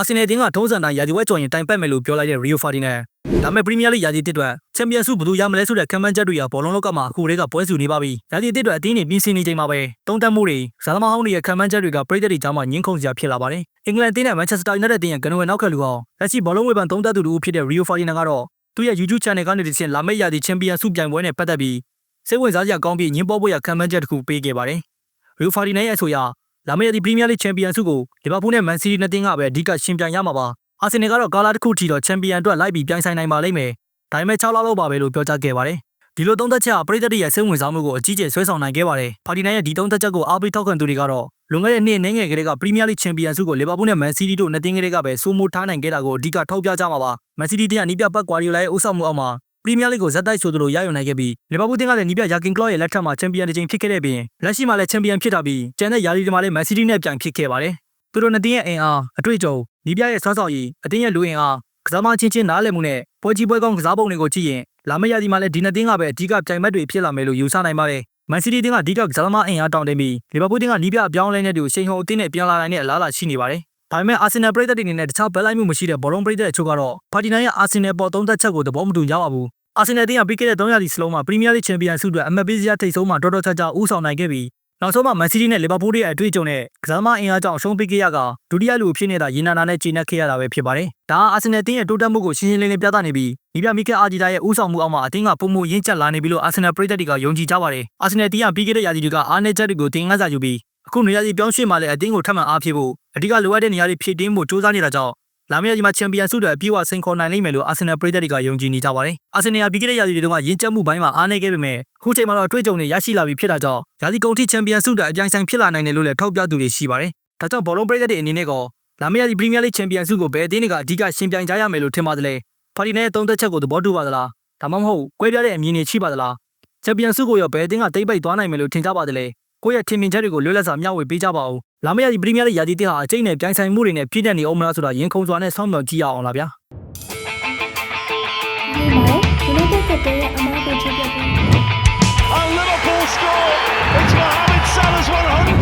အာဆင်နယ်တင်းကထုံးစံတိုင်းရာသီဝက်ကြော်ရင်တိုင်ပတ်မယ်လို့ပြောလိုက်တဲ့ Rio Ferdinand ဒါပေမဲ့ပရီးမီးယားလိရာသီတစ်အတွက်ချန်ပီယံဆုဘယ်သူရမလဲဆိုတဲ့ခံမှန်းချက်တွေကဘောလုံးလောကမှာအခုတည်းကပွဲစုနေပါပြီ။ရာသီတစ်အတွက်အသင်းတွေပြင်ဆင်နေချိန်မှာပဲတုံးတက်မှုတွေဇာသမားဟောင်းတွေရဲ့ခံမှန်းချက်တွေကပြည်သက်တွေကြားမှာညှင်းခုန်စရာဖြစ်လာပါတယ်။အင်္ဂလန်အသင်းနဲ့ Manchester United အသင်းရဲ့ကနဝယ်နောက်ခက်လူအောင်လက်ရှိဘောလုံးဝေဖန်သုံးသပ်သူတူဖြစ်တဲ့ Rio Ferdinand ကတော့သူ့ရဲ့ YouTube channel ကနေတစ်ဆင့်လာမယ့်ရာသီချန်ပီယံဆုပြိုင်ပွဲနဲ့ပတ်သက်ပြီးစိတ်ဝင်စားစရာကောင်းပြီးညှင်းပေါ်ဖို့ရခံမှန်းချက်တစ်ခုပေးခဲ့ပါတယ်။ Rio Ferdinand ရဲ့အဆိုအရ လာမယ့်ရာသီပရီးမီးယားလိချန်ပီယံဆုကိုလီဗာပူးနဲ့မန်စီးတီးနှစ်သင်းကပဲအဓိကရှင်ပြိုင်ရမှာပါ။အာဆင်နယ်ကတော့ကာလာတစ်ခုထီတော့ချန်ပီယံအတွက်လိုက်ပြီးပြိုင်ဆိုင်နိုင်ပါလိမ့်မယ်။ဒါပေမဲ့6လလောက်ပါပဲလို့ပြောကြားခဲ့ပါတယ်။ဒီလိုသုံးသက်ချက်ဟာပရိသတ်တွေရဲ့စိတ်ဝင်စားမှုကိုအကြီးကျယ်ဆွဲဆောင်နိုင်ခဲ့ပါတယ်။ဖာဒီနန်ရဲ့ဒီသုံးသက်ချက်ကိုအားပေးထောက်ခံသူတွေကတော့လွန်ခဲ့တဲ့နှစ်နှင်းငယ်ကလေးကပရီးမီးယားလိချန်ပီယံဆုကိုလီဗာပူးနဲ့မန်စီးတီးတို့နှစ်သင်းကလေးကပဲစိုးမိုးထားနိုင်ခဲ့တာကိုအဓိကထောက်ပြကြမှာပါ။မန်စီးတီးတင်းကနီးပြပတ်ကွာရီယိုလာရဲ့အုပ်ဆောင်မှုအောက်မှာ ပရီးမီးယားလိကိုဇက်တိုက်ဆိုသလိုရယူနိုင်ခဲ့ပြီးလီဗာပူးတင်းကလည်းနီးပြယာကင်ကလော့ရဲ့လက်ထက်မှာချန်ပီယံတစ်ချိန်ဖြစ်ခဲ့တဲ့ပြင်လက်ရှိမှာလည်းချန်ပီယံဖြစ်တာပြီးကျန်တဲ့ယာလီဒီမှာလည်းမန်စီးတီးနဲ့ပြိုင်ဖြစ်ခဲ့ပါတယ်။သူတို့နှစ်သင်းရဲ့အင်အားအတွေ့အကြုံနီးပြရဲ့စွမ်းဆောင်ရည်အသင်းရဲ့လူအင်အားကစားမချင်းချင်းနားလည်မှုနဲ့ပွဲကြီးပွဲကောင်းကစားပုံတွေကိုကြည့်ရင်လာမယ့်ရာသီမှာလည်းဒီနှစ်သင်းကပဲအဓိကပြိုင်ဘက်တွေဖြစ်လာမယ်လို့ယူဆနိုင်ပါတယ်။မန်စီးတီးတင်းကအဓိကကစားသမားအင်အားတောင်းတင်ပြီးလီဗာပူးတင်းကနီးပြအပြောင်းအလဲနဲ့တူရှိန်ဟုန်အသင်းနဲ့ပြန်လာနိုင်တဲ့အလားအလာရှိနေပါတယ်။ ဒါပေမဲ့အာဆင်နယ်ပရိသတ်တွေအနေနဲ့တခြားဘက်လိုက်မှုမရှိတဲ့ဘောလုံးပရိသတ်အချို့ကတော့ဖာတီနန်ရဲ့အာဆင်နယ်ပေါ်သုံးသက်ချက်ကိုသဘောမတူကြပါဘူး။အာဆင်နယ်တင်းကပြီးခဲ့တဲ့3ရာသီစလုံးမှာပရီးမီးယားလိချန်ပီယံဆုအတွက်အမတ်ပေးစရာထိပ်ဆုံးမှာတော်တော်ချာချာဦးဆောင်နိုင်ခဲ့ပြီးနောက်ဆုံးမှာမန်စီးတီးနဲ့လီဗာပူးရဲ့အတွေ့အကြုံနဲ့ကစားသမားအင်အားကြောင့်အရှုံးပေးခဲ့ရကဒုတိယလူအဖြစ်နေတာရင်နာနာနဲ့ကျေနပ်ခဲ့ရတာပဲဖြစ်ပါတယ်။ဒါဟာအာဆင်နယ်တင်းရဲ့တိုးတက်မှုကိုရှင်းရှင်းလင်းလင်းပြသနေပြီးဒီပြမီကယ်အာဂျီတာရဲ့ဦးဆောင်မှုအောက်မှာအသင်းကပုံမှုရင့်ကျက်လာနေပြီလို့အာဆင်နယ်ပရိသတ်တွေကယုံကြည်ကြပါတယ်။အာဆင်နယ်တင်းကပြီးခဲ့တဲ့ရာသီတွေကအားနည်းချက်တွေကိုတင်ငှက်စာယူပြီး အခုနေရာစီပြောင်းရွှေ့မှလည်းအသင်းကိုထပ်မံအားဖြည့်ဖို့အဓိကလိုအပ်တဲ့နေရာတွေဖြည့်တင်းဖို့စ조사နေတာကြောင့်လာမယ့်ရာသီမှာချန်ပီယံဆုတွေအပြည့်အဝဆင်ခေါ်နိုင်လိမ့်မယ်လို့အာဆင်နယ်ပရိသတ်တွေကယုံကြည်နေကြပါတယ်။အာဆင်နယ်ကပြီးခဲ့တဲ့ရာသီတွေတုန်းကရင်းကျက်မှုပိုင်းမှာအားနည်းခဲ့ပေမဲ့အခုချိန်မှာတော့အတွေ့အကြုံတွေရရှိလာပြီဖြစ်တာကြောင့်ရာသီကုန်ထိချန်ပီယံဆုတွေအပြိုင်ဆိုင်ဖြစ်လာနိုင်တယ်လို့လည်းထောက်ပြသူတွေရှိပါတယ်။ဒါကြောင့်ဘောလုံးပရိသတ်တွေအနေနဲ့ကလာမယ့်ရာသီပရီးမီးယားလိချန်ပီယံဆုကိုဘယ်အသင်းတွေကအဓိကရှင်ပြိုင်ကြရမယ်လို့ထင်ပါသလဲ။ဖာဒီနယ်ရဲ့သုံးသက်ချက်ကိုသဘောတူပါသလား။ဒါမှမဟုတ်ကွဲပြားတဲ့အမြင်တွေရှိပါသလား။ချန်ပီယံဆုကိုရောဘယ်အသင်းကတိတ်ပိတ်သွားနိုင်မယ်လို့ထင်ကြပါသလဲ။ ကိုယ့်ရဲ့ထင်မြင်ချက်တွေကိုလွတ်လပ်စွာမျှဝေပေးကြပါဦးလာမယ့်ရာသီပရီးမီးယားလိရာသီတစ်ဟာအကျိတ်နဲ့ပြိုင်ဆိုင်မှုတွေနဲ့ပြည့်တတ်နေအောင်မလားဆိုတာရင်ခုန်စွာနဲ့ဆောင်းမြော်ကြည့်ရအောင်လားဗျာဒီမှာဒီလိုတဲ့တဲ့ရဲ့အမောက်ကိုချက်ပြပြီး A Liverpool score. It's Mohamed Salah's 100.